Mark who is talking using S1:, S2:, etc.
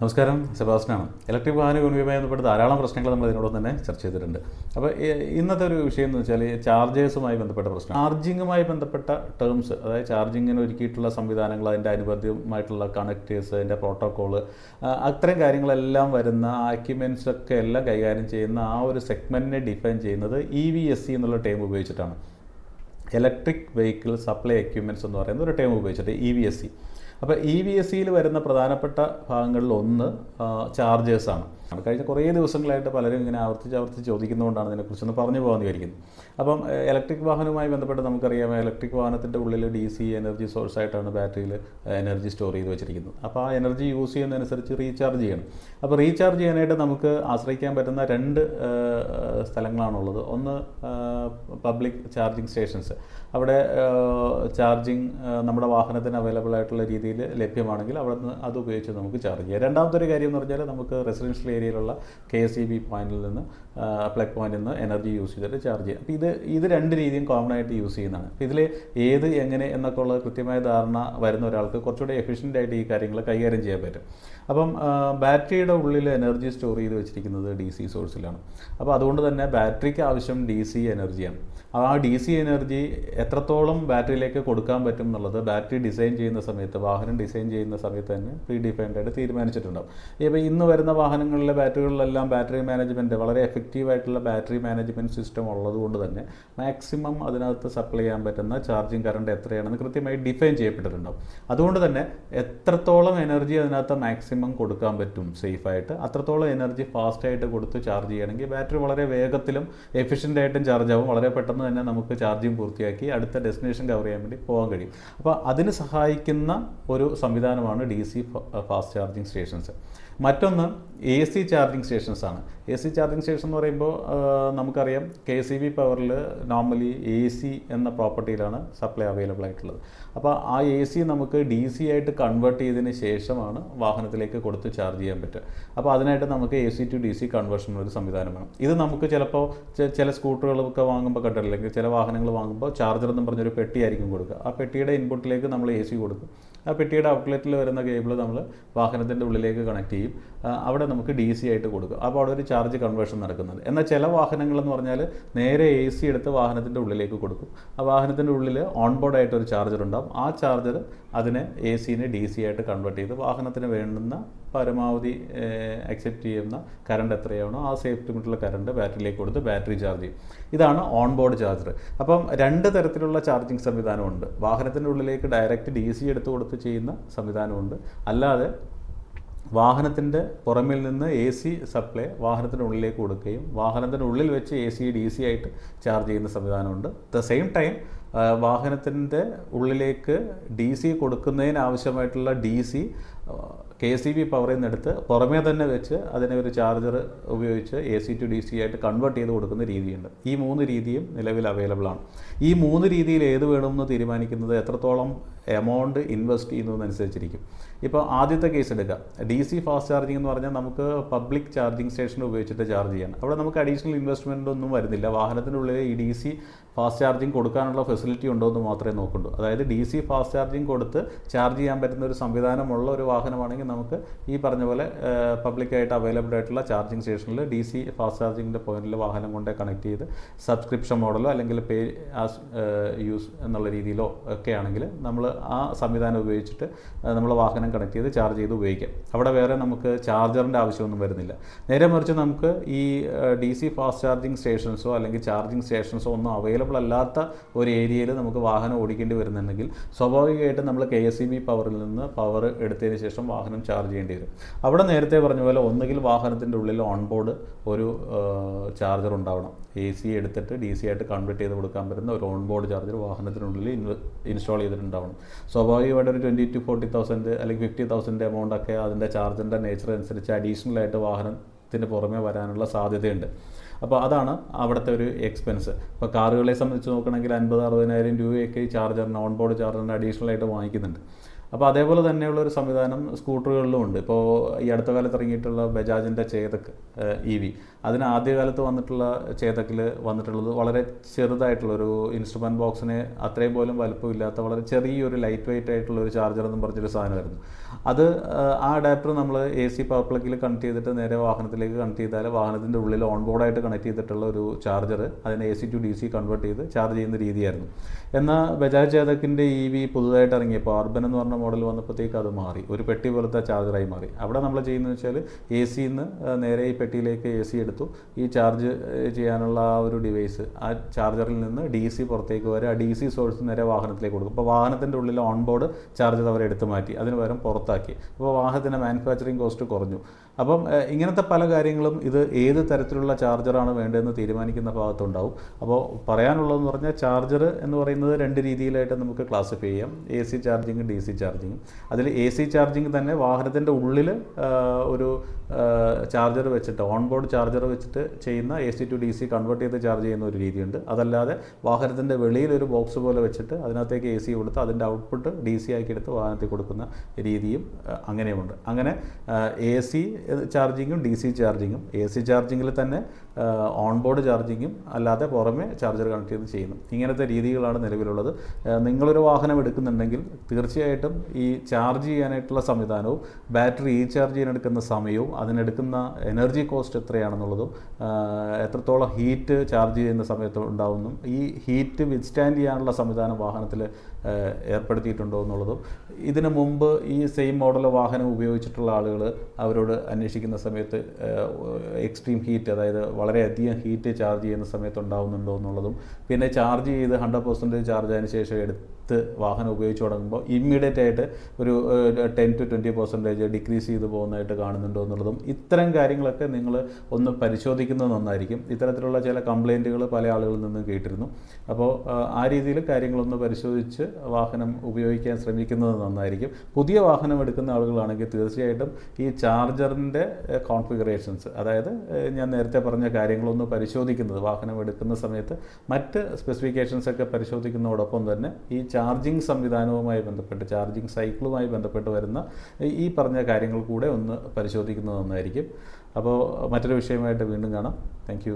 S1: നമസ്കാരം സെബാസ്റ്റനാണ് ഇലക്ട്രിക് വാഹന വിപണിയുമായി ബന്ധപ്പെട്ട് ധാരാളം പ്രശ്നങ്ങൾ നമ്മൾ ഇതിനോടൊപ്പം തന്നെ ചർച്ച ചെയ്തിട്ടുണ്ട്. അപ്പോൾ ഇന്നത്തെ ഒരു വിഷയം എന്ന് വെച്ചാൽ ചാർജേഴ്സുമായി ബന്ധപ്പെട്ട പ്രശ്നം ചാർജിങ്ങുമായി ബന്ധപ്പെട്ട ടേംസ് അതായത് ചാർജിങ്ങിന് ഒരുക്കിയിട്ടുള്ള സംവിധാനങ്ങൾ അതിന്റെ അനുബന്ധമായിട്ടുള്ള കണക്റ്റേഴ്സ് അതിന്റെ പ്രോട്ടോക്കോൾ അത്തരം കാര്യങ്ങളെല്ലാം വരുന്ന ആക്യുമെൻസ് ഒക്കെ എല്ലാം കൈകാര്യം ചെയ്യുന്ന ആ ഒരു സെഗ്മെന്റിനെ ഡിഫൈൻ ചെയ്യുന്നത് ഇ വി എസ് സി എന്നുള്ള ടേം ഉപയോഗിച്ചിട്ടാണ്. ഇലക്ട്രിക് വെഹിക്കിൾ സപ്ലൈ എക്യുപ്മെന്റ്സ് എന്ന് പറയുന്ന ഒരു ടേം ഉപയോഗിച്ചിട്ട് ഇ വി എസ് സി അപ്പോൾ ഇ വി എസ് സിയിൽ വരുന്ന പ്രധാനപ്പെട്ട ഭാഗങ്ങളിൽ ഒന്ന് ചാർജേഴ്സാണ് കഴിഞ്ഞ കുറേ ദിവസങ്ങളായിട്ട് പലരും ഇങ്ങനെ ആവർത്തിച്ച് ആവർത്തിച്ച് ചോദിക്കുന്നതുകൊണ്ടാണ് ഇതിനെക്കുറിച്ചൊന്ന് പറഞ്ഞു പോകാമെന്ന് വിചാരിക്കുന്നത്. അപ്പം ഇലക്ട്രിക് വാഹനവുമായി ബന്ധപ്പെട്ട് നമുക്കറിയാം ഇലക്ട്രിക് വാഹനത്തിന്റെ ഉള്ളിൽ ഡി സി എനർജി സോഴ്സ് ആയിട്ടാണ് ബാറ്ററിയിൽ എനർജി സ്റ്റോർ ചെയ്ത് വെച്ചിരിക്കുന്നത്. അപ്പോൾ ആ എനർജി യൂസ് ചെയ്യുന്നതനുസരിച്ച് റീചാർജ് ചെയ്യണം. അപ്പോൾ റീചാർജ് ചെയ്യാനായിട്ട് നമുക്ക് ആശ്രയിക്കാൻ പറ്റുന്ന രണ്ട് സ്ഥലങ്ങളാണുള്ളത്. ഒന്ന് പബ്ലിക് ചാർജിങ് സ്റ്റേഷൻസ് അവിടെ ചാർജിങ് നമ്മുടെ വാഹനത്തിന് അവൈലബിൾ ആയിട്ടുള്ള രീതിയിൽ ലഭ്യമാണെങ്കിൽ അവിടെ നിന്ന് അത് ഉപയോഗിച്ച് നമുക്ക് ചാർജ് ചെയ്യാം. രണ്ടാമത്തെ ഒരു കാര്യം എന്ന് പറഞ്ഞാൽ നമുക്ക് റെസിഡൻഷ്യൽ ഏരിയയിലുള്ള കെ എസ് ഇ ബി പോയിന്റിൽ നിന്ന് പ്ലഗ് പോയിന്റിൽ നിന്ന് എനർജി യൂസ് ചെയ്തിട്ട് ചാർജ് ചെയ്യാം അപ്പോൾ ഇത് ഇത് രണ്ട് രീതിയും കോമൺ ആയിട്ട് യൂസ് ചെയ്യുന്നതാണ്. അപ്പോൾ ഇതിൽ ഏത് എങ്ങനെ എന്നൊക്കെ ഉള്ള കൃത്യമായ ധാരണ വരുന്ന ഒരാൾക്ക് കുറച്ചുകൂടി എഫിഷ്യന്റ് ആയിട്ട് ഈ കാര്യങ്ങൾ കൈകാര്യം ചെയ്യാൻ പറ്റും. അപ്പം ബാറ്ററിയുടെ ഉള്ളിൽ എനർജി സ്റ്റോർ ചെയ്ത് വെച്ചിരിക്കുന്നത് ഡി സി സോഴ്സിലാണ് അപ്പോൾ അതുകൊണ്ട് തന്നെ ബാറ്ററിക്ക് ആവശ്യം ഡി സി എനർജിയാണ് ആ ഡി സി എനർജി എത്രത്തോളം ബാറ്ററിയിലേക്ക് കൊടുക്കാൻ പറ്റും എന്നുള്ളത് ബാറ്ററി ഡിസൈൻ ചെയ്യുന്ന സമയത്ത് വാഹനം ഡിസൈൻ ചെയ്യുന്ന സമയത്ത് തന്നെ പ്രീ ഡിഫൈൻഡ് ആയിട്ട് തീരുമാനിച്ചിട്ടുണ്ടാവും. ഇപ്പോൾ ഇന്ന് വരുന്ന വാഹനങ്ങളിലെ ബാറ്ററികളിലെല്ലാം ബാറ്ററി മാനേജ്മെന്റ് വളരെ എഫക്റ്റീവ് ആയിട്ടുള്ള ബാറ്ററി മാനേജ്മെന്റ് സിസ്റ്റം ഉള്ളതുകൊണ്ട് തന്നെ മാക്സിമം അതിനകത്ത് സപ്ലൈ ചെയ്യാൻ പറ്റുന്ന ചാർജിങ് കറണ്ട് എത്രയാണെന്ന് കൃത്യമായി ഡിഫൈൻ ചെയ്യപ്പെട്ടിട്ടുണ്ടാവും. അതുകൊണ്ട് തന്നെ എത്രത്തോളം എനർജി അതിനകത്ത് മാക്സിമം കൊടുക്കാൻ പറ്റും സേഫായിട്ട് അത്രത്തോളം എനർജി ഫാസ്റ്റായിട്ട് കൊടുത്ത് ചാർജ് ചെയ്യണമെങ്കിൽ ബാറ്ററി വളരെ വേഗത്തിലും എഫിഷ്യന്റ് ആയിട്ടും ചാർജ് ആവും. വളരെ പെട്ടെന്ന് തന്നെ നമുക്ക് ചാർജിങ് പൂർത്തിയാക്കി അടുത്ത ഡെസ്റ്റിനേഷൻ കവർ ചെയ്യാൻ വേണ്ടി പോകാൻ കഴിയും. അപ്പോൾ അതിന് സഹായിക്കുന്ന ഒരു സംവിധാനമാണ് D C fast charging stations മറ്റൊന്ന് എ സി ചാർജിങ് സ്റ്റേഷൻസ് ആണ്. എ സി ചാർജിങ് സ്റ്റേഷൻ എന്ന് പറയുമ്പോൾ നമുക്കറിയാം കെ സി ബി പവറിൽ നോർമലി എ സി എന്ന പ്രോപ്പർട്ടിയിലാണ് സപ്ലൈ അവൈലബിൾ ആയിട്ടുള്ളത്. അപ്പോൾ ആ എ സി നമുക്ക് ഡി സി ആയിട്ട് കൺവേർട്ട് ചെയ്തതിന് ശേഷമാണ് വാഹനത്തിലേക്ക് കൊടുത്ത് ചാർജ് ചെയ്യാൻ പറ്റുക. അപ്പോൾ അതിനായിട്ട് നമുക്ക് A C to D C conversion ഒരു സംവിധാനം വേണം. ഇത് നമുക്ക് ചിലപ്പോൾ ചില സ്കൂട്ടറുകളൊക്കെ വാങ്ങുമ്പോൾ കണ്ടിട്ടില്ല? അല്ലെങ്കിൽ ചില വാഹനങ്ങൾ വാങ്ങുമ്പോൾ ചാർജർ എന്ന് പറഞ്ഞൊരു പെട്ടിയായിരിക്കും കൊടുക്കുക. ആ പെട്ടിയുടെ ഇൻപുട്ടിലേക്ക് നമ്മൾ എ സി കൊടുക്കും. ആ പെട്ടിയുടെ ഔട്ട്ലെറ്റിൽ വരുന്ന കേബിൾ നമ്മൾ വാഹനത്തിന്റെ ഉള്ളിലേക്ക് കണക്ട് ചെയ്യും. അവിടെ നമുക്ക് ഡി സി ആയിട്ട് കൊടുക്കും. അപ്പോൾ അവിടെ ഒരു ചാർജ് കൺവേർഷൻ നടക്കുന്നത് എന്നാൽ ചില വാഹനങ്ങളെന്ന് പറഞ്ഞാൽ നേരെ എ സി എടുത്ത് വാഹനത്തിന്റെ ഉള്ളിലേക്ക് കൊടുക്കും. ആ വാഹനത്തിന്റെ ഉള്ളിൽ ഓൺ ബോർഡ് ആയിട്ട് ഒരു ചാർജർ ഉണ്ടാകും ആ ചാർജർ അതിനെ എ സിനെ ഡി സി ആയിട്ട് കൺവേർട്ട് ചെയ്ത് വാഹനത്തിന് വേണ്ടുന്ന പരമാവധി അക്സെപ്റ്റ് ചെയ്യുന്ന കറണ്ട് എത്രയാണോ ആ സേഫ്റ്റി ലിമിറ്റുള്ള കറണ്ട് ബാറ്ററിയിലേക്ക് കൊടുത്ത് ബാറ്ററി ചാർജ് ചെയ്യും. ഇതാണ് ഓൺ ബോർഡ് ചാർജർ അപ്പം രണ്ട് തരത്തിലുള്ള ചാർജിങ് സംവിധാനമുണ്ട്. വാഹനത്തിന്റെ ഉള്ളിലേക്ക് ഡയറക്റ്റ് ഡി സി എടുത്ത് കൊടുത്ത് ചെയ്യുന്ന സംവിധാനമുണ്ട്. അല്ലാതെ വാഹനത്തിന്റെ പുറമിൽ നിന്ന് എ സി സപ്ലൈ വാഹനത്തിന്റെ ഉള്ളിലേക്ക് കൊടുക്കുകയും വാഹനത്തിന്റെ ഉള്ളിൽ വെച്ച് എ സി ഡി സി ആയിട്ട് ചാർജ് ചെയ്യുന്ന സംവിധാനമുണ്ട്. ദ സെയിം ടൈം വാഹനത്തിന്റെ ഉള്ളിലേക്ക് ഡി സി കൊടുക്കുന്നതിന് ആവശ്യമായിട്ടുള്ള D C K C B പവറിൽ നിന്ന് എടുത്ത് പുറമേ തന്നെ വെച്ച് അതിനെ ഒരു ചാർജർ ഉപയോഗിച്ച് A C to D C ആയിട്ട് കൺവേർട്ട് ചെയ്ത് കൊടുക്കുന്ന രീതിയുണ്ട്. ഈ മൂന്ന് രീതിയും നിലവിൽ അവൈലബിൾ ആണ്. ഈ മൂന്ന് രീതിയിൽ ഏത് വേണമെന്ന് തീരുമാനിക്കുന്നത് എത്രത്തോളം എമൗണ്ട് ഇൻവെസ്റ്റ് ചെയ്യുന്നതനുസരിച്ചിരിക്കും ഇപ്പോൾ ആദ്യത്തെ കേസ് എടുക്കുക. ഡി സി ഫാസ്റ്റ് ചാർജിംഗ് എന്ന് പറഞ്ഞാൽ നമുക്ക് പബ്ലിക് ചാർജിംഗ് സ്റ്റേഷൻ ഉപയോഗിച്ചിട്ട് ചാർജ് ചെയ്യണം അവിടെ നമുക്ക് അഡീഷണൽ ഇൻവെസ്റ്റ്മെന്റ് ഒന്നും വരുന്നില്ല. വാഹനത്തിനുള്ളിൽ ഈ ഡി സി ഫാസ്റ്റ് ചാർജിംഗ് കൊടുക്കാനുള്ള ഫെസിലിറ്റി ഉണ്ടോ എന്ന് മാത്രമേ നോക്കുള്ളൂ അതായത് ഡി സി ഫാസ്റ്റ് ചാർജിംഗ് കൊടുത്ത് ചാർജ് ചെയ്യാൻ പറ്റുന്ന ഒരു സംവിധാനമുള്ള ഒരു വാഹനമാണെങ്കിൽ നമുക്ക് ഈ പറഞ്ഞ പോലെ പബ്ലിക്കായിട്ട് അവൈലബിൾ ആയിട്ടുള്ള ചാർജിങ് സ്റ്റേഷനിൽ ഡി സി ഫാസ്റ്റ് ചാർജിങ്ങിന്റെ പോയിന്റിൽ വാഹനം കൊണ്ട് കണക്ട് ചെയ്ത് സബ്സ്ക്രിപ്ഷൻ മോഡലോ അല്ലെങ്കിൽ പേ ആസ് യൂസ് എന്നുള്ള രീതിയിലോ ഒക്കെ ആണെങ്കിൽ നമ്മൾ ആ സംവിധാനം ഉപയോഗിച്ചിട്ട് നമ്മൾ വാഹനം കണക്ട് ചെയ്ത് ചാർജ് ചെയ്ത് ഉപയോഗിക്കാം. അവിടെ വേറെ നമുക്ക് ചാർജറിന്റെ ആവശ്യമൊന്നും വരുന്നില്ല. നേരെ മറിച്ച് നമുക്ക് ഈ ഡി സി ഫാസ്റ്റ് ചാർജിങ് സ്റ്റേഷൻസോ അല്ലെങ്കിൽ ചാർജിങ് സ്റ്റേഷൻസോ ഒന്നും അവൈലബിൾ അല്ലാത്ത ഒരു ഏരിയയിൽ നമുക്ക് വാഹനം ഓടിക്കേണ്ടി വരുന്നുണ്ടെങ്കിൽ സ്വാഭാവികമായിട്ടും നമ്മൾ കെ എസ് ഇ ബി പവറിൽ നിന്ന് പവർ എടുത്തതിന് ശേഷം വാഹനം ചാർജ് ചെയ്യേണ്ടി വരും. അവിടെ നേരത്തെ പറഞ്ഞ പോലെ ഒന്നുകിൽ വാഹനത്തിന്റെ ഉള്ളിൽ ഓൺ ബോർഡ് ഒരു ചാർജർ ഉണ്ടാവണം. എ സി എടുത്തിട്ട് ഡി സി ആയിട്ട് കൺവേർട്ട് ചെയ്ത് കൊടുക്കാൻ പറ്റുന്ന ഒരു ഓൺ ബോർഡ് ചാർജർ വാഹനത്തിനുള്ളിൽ ഇൻസ്റ്റാൾ ചെയ്തിട്ടുണ്ടാവണം. സ്വാഭാവികമായിട്ട് ഒരു ട്വന്റി ടു ഫോർട്ടി തൗസൻഡ് അല്ലെങ്കിൽ ഫിഫ്റ്റി തൗസൻഡ് എമൗണ്ട് ഒക്കെ അതിന്റെ ചാർജിന്റെ നേച്ചർ അനുസരിച്ച് അഡീഷണൽ ആയിട്ട് വാഹനത്തിന് പുറമെ വരാനുള്ള സാധ്യതയുണ്ട്. അപ്പോൾ അതാണ് അവിടുത്തെ ഒരു എക്സ്പെൻസ് ഇപ്പോൾ കാറുകളെ സംബന്ധിച്ച് നോക്കണമെങ്കിൽ അൻപത് അറുപതിനായിരം രൂപയൊക്കെ ഈ ചാർജറിന് ഓൺ ബോർഡ് ചാർജറിന് അഡീഷണൽ ആയിട്ട് വാങ്ങിക്കുന്നുണ്ട്. അപ്പോൾ അതേപോലെ തന്നെയുള്ള ഒരു സംവിധാനം സ്കൂട്ടറുകളിലും ഉണ്ട്. ഇപ്പോൾ ഈ അടുത്ത കാലത്ത് ഇറങ്ങിയിട്ടുള്ള ബജാജിന്റെ ചേതക് ഇ വി അതിന് ആദ്യകാലത്ത് വന്നിട്ടുള്ള ചേതക്കിൽ വന്നിട്ടുള്ളത് വളരെ ചെറുതായിട്ടുള്ള ഒരു ഇൻസ്ട്രുമെന്റ് ബോക്സിന് അത്രയും പോലും വലുപ്പമില്ലാത്ത വളരെ ചെറിയൊരു ലൈറ്റ് വെയിറ്റ് ആയിട്ടുള്ള ഒരു ചാർജർ എന്നും പറഞ്ഞൊരു സാധനമായിരുന്നു. അത് ആ, അഡാപ്റ്റർ നമ്മൾ എ സി പവർ പ്ലഗിൽ കണക്ട് ചെയ്തിട്ട് നേരെ വാഹനത്തിലേക്ക് കണക്ട് ചെയ്താൽ വാഹനത്തിന്റെ ഉള്ളിൽ ഓൺ ബോർഡായിട്ട് കണക്ട് ചെയ്തിട്ടുള്ള ഒരു ചാർജർ അതിനെ A C to D C convert ചെയ്ത് ചാർജ് ചെയ്യുന്ന രീതിയായിരുന്നു. എന്നാൽ ബജാജ് ചേതക്കിന്റെ ഇ വി പുതുതായിട്ട് ഇറങ്ങിയപ്പോൾ അർബൻ എന്ന് പറഞ്ഞ മോഡൽ വന്നപ്പോഴത്തേക്ക് അത് മാറി. ഒരു പെട്ടി പോലത്തെ ചാർജറായി മാറി. അവിടെ നമ്മൾ ചെയ്യുന്നത് വെച്ചാൽ എ സിന്ന് നേരെ ഈ പെട്ടിയിലേക്ക് എ സി എടുത്തു. ഈ ചാർജ് ചെയ്യാനുള്ള ആ ഒരു ഡിവൈസ് ആ ചാർജറിൽ നിന്ന് ഡി സി പുറത്തേക്ക് വരെ ആ ഡി സി സോഴ്സ് നേരെ വാഹനത്തിലേക്ക് കൊടുക്കും. അപ്പോൾ വാഹനത്തിന്റെ ഉള്ളിൽ ഓൺ ബോർഡ് ചാർജർ അവർ എടുത്തു മാറ്റി. അതിന് പകരം പുറത്താക്കി. അപ്പോൾ വാഹനത്തിന്റെ മാനുഫാക്ചറിങ് കോസ്റ്റ് കുറഞ്ഞു. അപ്പം ഇങ്ങനത്തെ പല കാര്യങ്ങളും ഇത് ഏത് തരത്തിലുള്ള ചാർജറാണ് വേണ്ടതെന്ന് തീരുമാനിക്കുന്ന ഭാഗത്തുണ്ടാവും. അപ്പോൾ പറയാനുള്ളതെന്ന് പറഞ്ഞാൽ ചാർജർ എന്ന് പറയുന്നത് രണ്ട് രീതിയിലായിട്ട് നമുക്ക് ക്ലാസിഫൈ ചെയ്യാം. A C charging D C charging അതിൽ എ സി ചാർജിങ് തന്നെ വാഹനത്തിന്റെ ഉള്ളിൽ ഒരു ചാർജർ വെച്ചിട്ട് ഓൺ ബോർഡ് ചാർജർ വെച്ചിട്ട് ചെയ്യുന്ന A C to D C convert ചെയ്ത് ചാർജ് ചെയ്യുന്ന ഒരു രീതിയുണ്ട്. അതല്ലാതെ വാഹനത്തിന്റെ വെളിയിൽ ഒരു ബോക്സ് പോലെ വെച്ചിട്ട് അതിനകത്തേക്ക് എ സി കൊടുത്ത് അതിന്റെ ഔട്ട്പുട്ട് ഡി സി ആക്കി എടുത്ത് വാഹനത്തിൽ കൊടുക്കുന്ന രീതിയും അങ്ങനെയുമുണ്ട് അങ്ങനെ എ സി ചാർജിങ്ങും ഡി സി ചാർജിങ്ങും എ സി ചാർജിങ്ങിൽ തന്നെ ഓൺ ബോർഡ് ചാർജിങ്ങും അല്ലാതെ പുറമെ ചാർജർ കണക്ട് ചെയ്ത് ചെയ്യുന്നു. ഇങ്ങനത്തെ രീതികളാണ് നിലവിലുള്ളത്. നിങ്ങളൊരു വാഹനം എടുക്കുന്നുണ്ടെങ്കിൽ തീർച്ചയായിട്ടും ഈ ചാർജ് ചെയ്യാനായിട്ടുള്ള സംവിധാനവും ബാറ്ററി റീചാർജ് ചെയ്യാനെടുക്കുന്ന സമയവും അതിനെടുക്കുന്ന എനർജി കോസ്റ്റ് എത്രയാണെന്നുള്ളതും എത്രത്തോളം ഹീറ്റ് ചാർജ് ചെയ്യുന്ന സമയത്ത് ഉണ്ടാവുന്നു ഈ ഹീറ്റ് വിത്ത്സ്റ്റാൻഡ് ചെയ്യാനുള്ള സംവിധാനം വാഹനത്തിൽ ഏർപ്പെടുത്തിയിട്ടുണ്ടോ എന്നുള്ളതും ഇതിനു മുമ്പ് ഈ സെയിം മോഡൽ വാഹനം ഉപയോഗിച്ചിട്ടുള്ള ആളുകൾ അവരോട് അന്വേഷിക്കുന്ന സമയത്ത് എക്സ്ട്രീം ഹീറ്റ് അതായത് വളരെയധികം ഹീറ്റ് ചാർജ് ചെയ്യുന്ന സമയത്ത് ഉണ്ടാവുന്നുണ്ടോ എന്നുള്ളതും പിന്നെ ചാർജ് ചെയ്ത് ഹൺഡ്രഡ് പെർസെന്റേജ് ചാർജ് ആയതിനു ശേഷം എടുത്ത് വാഹനം ഉപയോഗിച്ച് തുടങ്ങുമ്പോൾ ഇമ്മീഡിയറ്റ് ആയിട്ട് ഒരു ten to twenty percentage decrease ചെയ്ത് പോകുന്നതായിട്ട് കാണുന്നുണ്ടോ എന്നുള്ളതും ഇത്തരം കാര്യങ്ങളൊക്കെ നിങ്ങൾ ഒന്ന് പരിശോധിക്കുന്നത് നന്നായിരിക്കും. ഇത്തരത്തിലുള്ള ചില കംപ്ലൈന്റുകൾ പല ആളുകളിൽ നിന്നും കേട്ടിരുന്നു. അപ്പോൾ ആ, ആ രീതിയിൽ കാര്യങ്ങളൊന്ന് പരിശോധിച്ച് വാഹനം ഉപയോഗിക്കാൻ ശ്രമിക്കുന്നത് നന്നായിരിക്കും. പുതിയ വാഹനം എടുക്കുന്ന ആളുകളാണെങ്കിൽ തീർച്ചയായിട്ടും ഈ ചാർജറിന്റെ കോൺഫിഗറേഷൻസ് അതായത് ഞാൻ നേരത്തെ പറഞ്ഞ കാര്യങ്ങളൊന്ന് പരിശോധിക്കുന്നത് വാഹനം എടുക്കുന്ന സമയത്ത് മറ്റ് സ്പെസിഫിക്കേഷൻസ് ഒക്കെ പരിശോധിക്കുന്നതോടൊപ്പം തന്നെ ഈ ചാർജിങ് സംവിധാനവുമായി ബന്ധപ്പെട്ട് ചാർജിങ് സൈക്കിളുമായി ബന്ധപ്പെട്ട് വരുന്ന ഈ പറഞ്ഞ കാര്യങ്ങൾ കൂടെ ഒന്ന് പരിശോധിക്കുന്നത് നന്നായിരിക്കും. അപ്പോൾ മറ്റൊരു വിഷയമായിട്ട് വീണ്ടും കാണാം. താങ്ക്